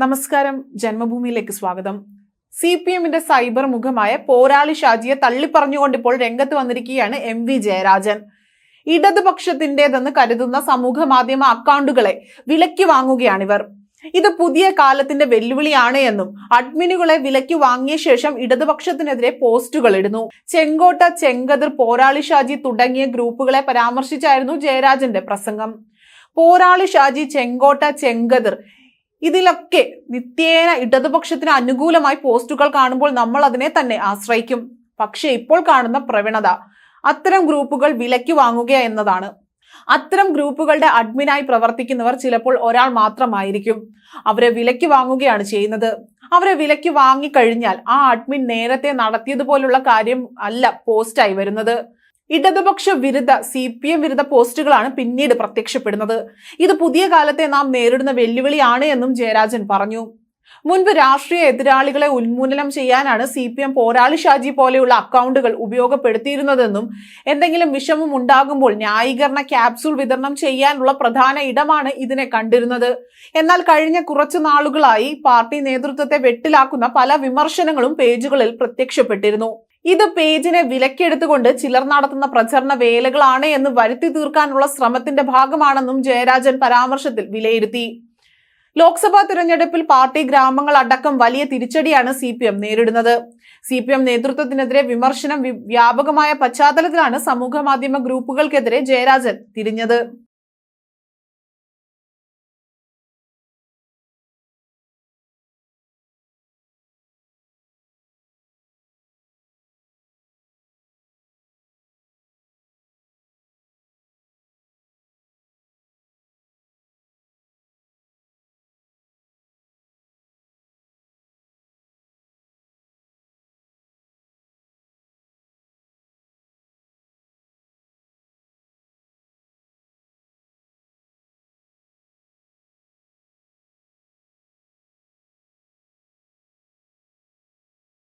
നമസ്കാരം. ജന്മഭൂമിയിലേക്ക് സ്വാഗതം. സി പി എമ്മിന്റെ സൈബർ മുഖമായ പോരാളി ഷാജിയെ തള്ളിപ്പറഞ്ഞുകൊണ്ട് ഇപ്പോൾ രംഗത്ത് വന്നിരിക്കുകയാണ് എം വി ജയരാജൻ. ഇടതുപക്ഷത്തിന്റേതെന്ന് കരുതുന്ന സമൂഹ മാധ്യമ അക്കൗണ്ടുകളെ വിലയ്ക്ക് വാങ്ങുകയാണിവർ. ഇത് പുതിയ കാലത്തിന്റെ വെല്ലുവിളിയാണ് എന്നും അഡ്മിനുകളെ വിലയ്ക്ക് വാങ്ങിയ ശേഷം ഇടതുപക്ഷത്തിനെതിരെ പോസ്റ്റുകൾ ഇടുന്നു. ചെങ്കോട്ട ചെങ്കതിർ പോരാളി ഷാജി തുടങ്ങിയ ഗ്രൂപ്പുകളെ പരാമർശിച്ചായിരുന്നു ജയരാജന്റെ പ്രസംഗം. പോരാളി ഷാജി ചെങ്കോട്ട ചെങ്കതിർ ഇതിലൊക്കെ നിത്യേന ഇടതുപക്ഷത്തിന് അനുകൂലമായി പോസ്റ്റുകൾ കാണുമ്പോൾ നമ്മൾ അതിനെ തന്നെ ആശ്രയിക്കും. പക്ഷേ ഇപ്പോൾ കാണുന്ന പ്രവണത അത്തരം ഗ്രൂപ്പുകൾ വിലയ്ക്ക് വാങ്ങുക എന്നതാണ്. അത്തരം ഗ്രൂപ്പുകളുടെ അഡ്മിനായി പ്രവർത്തിക്കുന്നവർ ചിലപ്പോൾ ഒരാൾ മാത്രമായിരിക്കും. അവരെ വിലയ്ക്ക് വാങ്ങുകയാണ് ചെയ്യുന്നത്. അവരെ വിലയ്ക്ക് വാങ്ങിക്കഴിഞ്ഞാൽ ആ അഡ്മിൻ നേരത്തെ നടത്തിയതുപോലുള്ള കാര്യം അല്ല പോസ്റ്റായി വരുന്നത്. ഇടതുപക്ഷ വിരുദ്ധ സി പി എം വിരുദ്ധ പോസ്റ്റുകളാണ് പിന്നീട് പ്രത്യക്ഷപ്പെടുന്നത്. ഇത് പുതിയ കാലത്തെ നാം നേരിടുന്ന വെല്ലുവിളിയാണ് എന്നും ജയരാജൻ പറഞ്ഞു. മുൻപ് രാഷ്ട്രീയ എതിരാളികളെ ഉന്മൂലനം ചെയ്യാനാണ് സി പി എം പോരാളി ഷാജി പോലെയുള്ള അക്കൗണ്ടുകൾ ഉപയോഗപ്പെടുത്തിയിരുന്നതെന്നും എന്തെങ്കിലും വിഷമം ഉണ്ടാകുമ്പോൾ ന്യായീകരണ ക്യാപ്സൂൾ വിതരണം ചെയ്യാനുള്ള പ്രധാന ഇടമാണ് ഇതിനെ കണ്ടിരുന്നത്. എന്നാൽ കഴിഞ്ഞ കുറച്ചു നാളുകളായി പാർട്ടി നേതൃത്വത്തെ വെട്ടിലാക്കുന്ന പല വിമർശനങ്ങളും പേജുകളിൽ പ്രത്യക്ഷപ്പെട്ടിരുന്നു. ഇത് പേജിനെ വിലക്കെടുത്തുകൊണ്ട് ചിലർ നടത്തുന്ന പ്രചരണ വേലകളാണ് എന്ന് വരുത്തി തീർക്കാനുള്ള ശ്രമത്തിന്റെ ഭാഗമാണെന്നും ജയരാജൻ പരാമർശത്തിൽ വിലയിരുത്തി. ലോക്സഭാ തിരഞ്ഞെടുപ്പിൽ പാർട്ടി ഗ്രാമങ്ങൾ അടക്കം വലിയ തിരിച്ചടിയാണ് സി പി എം നേരിടുന്നത്. സി പി എം നേതൃത്വത്തിനെതിരെ വിമർശനം വ്യാപകമായ പശ്ചാത്തലത്തിലാണ് സമൂഹ മാധ്യമ ഗ്രൂപ്പുകൾക്കെതിരെ ജയരാജൻ തിരിഞ്ഞത്.